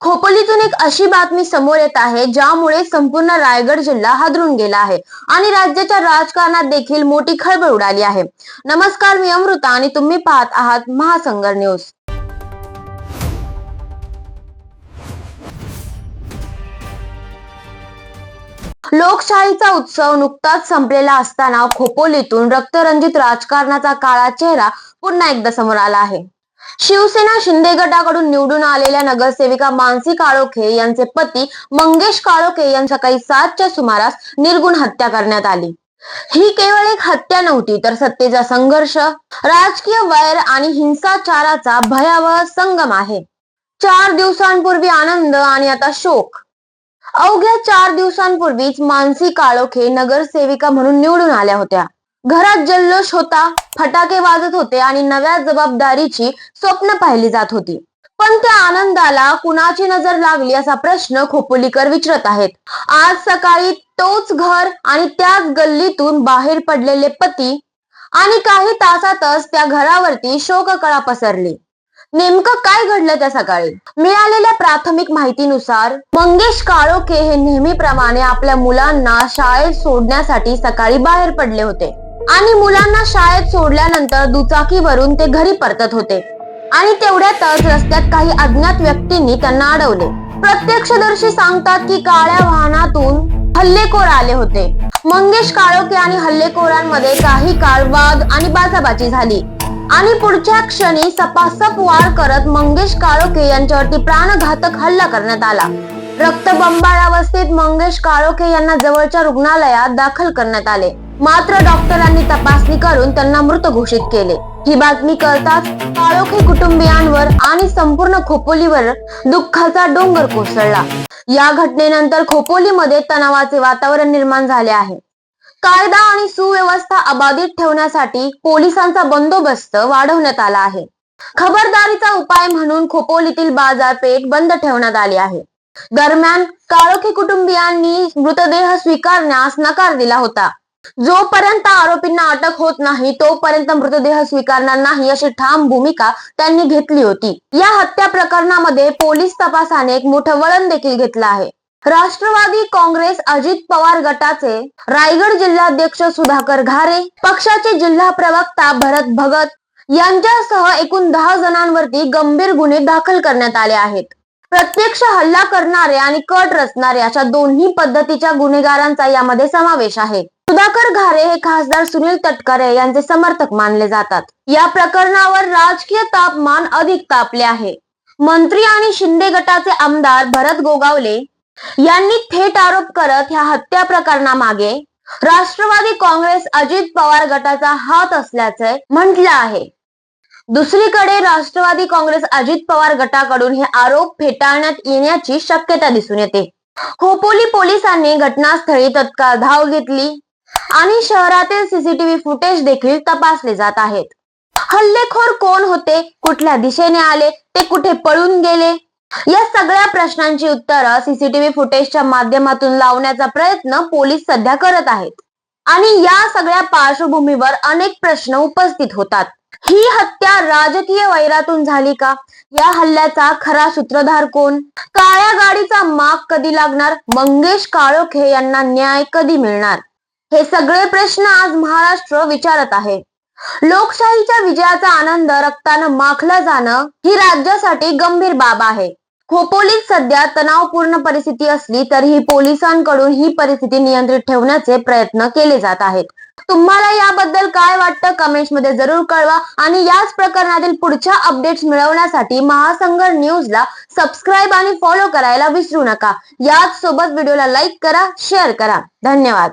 खोपोलीतून एक अशी बातमी समोर येत आहे ज्यामुळे संपूर्ण रायगड जिल्हा हादरून गेला आहे आणि राज्याच्या राजकारणात देखील मोठी खळबळ उडाली आहे. नमस्कार मी अमृता आणि तुम्ही पाहत आहात महासंगर न्यूज. लोकशाहीचा उत्सव नुकताच संपलेला असताना खोपोलीतून रक्तरंजित राजकारणाचा काळा चेहरा पुन्हा एकदा समोर आला आहे. शिवसेना शिंदे गटाकडून निवडून आलेल्या नगरसेविका मानसी काळोखे यांचे पती मंगेश काळोखे यांच्या काही सातच्या सुमारास निर्गुण हत्या करण्यात आली. ही केवळ एक हत्या नव्हती तर सत्तेचा संघर्ष राजकीय वैर आणि हिंसाचाराचा भयावह संगम आहे. चार दिवसांपूर्वी आनंद आणि आता शोक. अवघ्या चार दिवसांपूर्वीच मानसी काळोखे नगरसेविका म्हणून निवडून आल्या होत्या. घरात जल्लोष होता फटाके वाजत होते आणि नव्या जबाबदारीची स्वप्न पाहिली जात होती. पण त्या आनंदाला कुणाची नजर लागली असा प्रश्न खोपोलीकर विचारत आहेत. आज सकाळी तोच घर आणि त्याच गल्लीतून बाहेर पडलेले पती आणि काही तासातच त्या घरावरती शोककळा पसरली. नेमकं काय घडलं त्या सकाळी? मिळालेल्या प्राथमिक माहितीनुसार मंगेश काळोखे हे नेहमीप्रमाणे आपल्या मुलांना शाळेत सोडण्यासाठी सकाळी बाहेर पडले होते. आणि मुलांना शाळेत सोडल्यानंतर दुचाकीवरून ते घरी परतत होते. आणि तेवढ्यातच रस्त्यात काही अज्ञात व्यक्तींनी त्यांना अडवले. प्रत्यक्षदर्शी सांगतात की काळ्या वाहनातून हल्लेखोर आले होते. मंगेश काळोखे आणि हल्लेखोरांमध्ये काही काळ वाद आणि बाचाबाची झाली. आणि पुढच्या क्षणी सपासप वार करत मंगेश काळोखे यांच्यावरती प्राणघातक हल्ला करण्यात आला. रक्तबंबाळ अवस्थेत मंगेश काळोखे यांना जवळच्या रुग्णालयात दाखल करण्यात आले. मात्र डॉक्टरांनी तपासणी करून त्यांना मृत घोषित केले. ही बातमी कळताच काळोखी कुटुंबियांवर आणि संपूर्ण खोपोलीवर दुःखाचा डोंगर कोसळला. या घटनेनंतर खोपोलीमध्ये तणावाचे वातावरण निर्माण झाले आहे. कायदा आणि सुव्यवस्था अबाधित ठेवण्यासाठी पोलिसांचा बंदोबस्त वाढवण्यात आला आहे. खबरदारीचा उपाय म्हणून खोपोलीतील बाजारपेठ बंद ठेवण्यात आली आहे. दरम्यान काळोखी कुटुंबियांनी मृतदेह स्वीकारण्यास नकार दिला होता. जोपर्यंत आरोपींना अटक होत नाही तोपर्यंत मृतदेह स्वीकारणार नाही अशी ठाम भूमिका त्यांनी घेतली होती. या हत्या प्रकरणामध्ये पोलीस तपासाने एक मोठं वळण देखील घेतलं आहे. राष्ट्रवादी काँग्रेस अजित पवार गटाचे रायगड जिल्हाध्यक्ष सुधाकर घारे पक्षाचे जिल्हा प्रवक्ता भरत भगत यांच्यासह एकूण दहा जणांवरती गंभीर गुन्हे दाखल करण्यात आले आहेत. प्रत्यक्ष हल्ला करणारे आणि कट रचणारे अशा दोन्ही पद्धतीच्या गुन्हेगारांचा यामध्ये समावेश आहे. सुधाकर घारे हे खासदार सुनील तटकरे यांचे समर्थक मानले जातात. या प्रकरणावर राजकीय तापमान अधिक तापले आहे. मंत्री आणि शिंदे गटाचे आमदार भरत गोगावले यांनी थेट आरोप करत ह्या हत्या प्रकरणामागे राष्ट्रवादी काँग्रेस अजित पवार गटाचा हात असल्याचे म्हटलं आहे. दुसरीकडे राष्ट्रवादी काँग्रेस अजित पवार गटाकडून हे आरोप फेटाळण्यात येण्याची शक्यता दिसून येते. खोपोली पोलिसांनी घटनास्थळी तत्काळ धाव घेतली. आणि शहरातील सीसीटीव्ही फुटेज देखील तपासले जात आहेत. हल्लेखोर कोण होते? कुठल्या दिशेने आले? ते कुठे पळून गेले? या सगळ्या प्रश्नांची उत्तरं सीसीटीव्ही फुटेजच्या माध्यमातून लावण्याचा प्रयत्न पोलीस सध्या करत आहेत. आणि या सगळ्या पार्श्वभूमीवर अनेक प्रश्न उपस्थित होतात. ही हत्या राजकीय वैरातून झाली का? या हल्ल्याचा खरा सूत्रधार कोण? काळ्या गाडीचा माग कधी लागणार? मंगेश काळोखे यांना न्याय कधी मिळणार? हे सगळे प्रश्न आज महाराष्ट्र विचारत आहे. लोकशाहीच्या विजयाचा आनंद रक्तानं माखला जाणं ही राज्यासाठी गंभीर बाब आहे. खोपोलीत सध्या तणावपूर्ण परिस्थिती असली तरीही पोलिसांकडून ही परिस्थिती नियंत्रित ठेवण्याचे प्रयत्न केले जात आहेत. तुम्हाला याबद्दल काय वाटतं कमेंट्समध्ये जरूर कळवा आणि याच प्रकरणातील पुढच्या अपडेट्स मिळवण्यासाठी महासंघ न्यूजला सबस्क्राईब आणि फॉलो करायला विसरू नका. याच सोबत व्हिडिओला लाईक करा शेअर करा. धन्यवाद.